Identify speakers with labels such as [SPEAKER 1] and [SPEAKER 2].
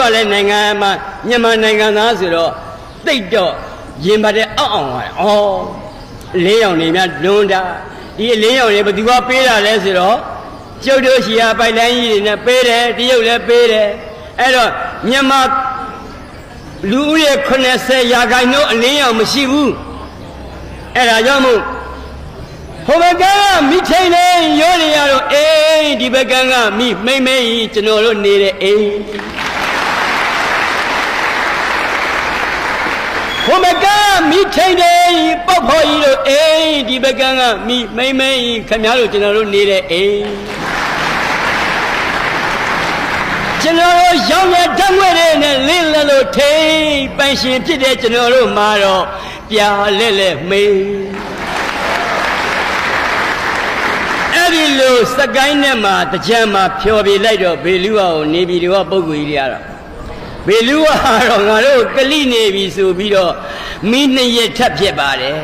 [SPEAKER 1] တို့ကလည်းနိုင်ငံမှာမြန်မာနိုင်ငံသားဆိုတော့တိတ်တော့ရင်ပါတဲ့အောက်အောင်ပါဩလင်းရောင်နေများလွန်းတာဒီလင်းရောင်တွေဘယ်သူကပေးတာလဲဆိုတော့ကျုပ်တို့ရှီယာပိုက်လိုင်းကြီးတွေနဲ့ပေးတယ်တရုတ်လည်းပေးတယ်အဲ့တော့မြန်မာလူဦးရေ80ရာခိုင်နှုန်းအလင်းရောင်မရှိဘူးအဲ့ဒါကြောင့်မို့ဟိုဘက်ကမိထိန်နေရောနေရတော့အေးဒီဘက်ကကမိမိမ့်မိတ်ကျွန်တော်တို့နေတဲ့အိ ဟိုဘက်ကမိထိန်နေပေါက်ဖော်ကြီးတို့အေးဒီဘက်ကကမိမိမ့်မိတ်ခင်ဗျားတို့ကျွန်တော်တို့နေတဲ့အိမ်ကျွန်တော်တို့ရောင်းရတတ်ငွေတွေနဲ့လင်းလက်လို့ထိန်ပန်းရှင်ဖြစ်တဲ့ကျွန်တော်တို့မှာတော့ပြာလဲလဲမေးအဲ့ဒီလိုစကိုင်းနဲ့မှာတကြံမှာဖြော်ပြလိုက်တော့ဘေလူဝါကိုနေပြည်တော်ကပုဂ္ဂိုလ်ကြီးတွေကတော့ ဘေလူဝါကတော့ငါတို့ကလိနေပြီဆိုပြီးတော့မိနှစ်ရက်ထပ်ဖြစ်ပါတယ်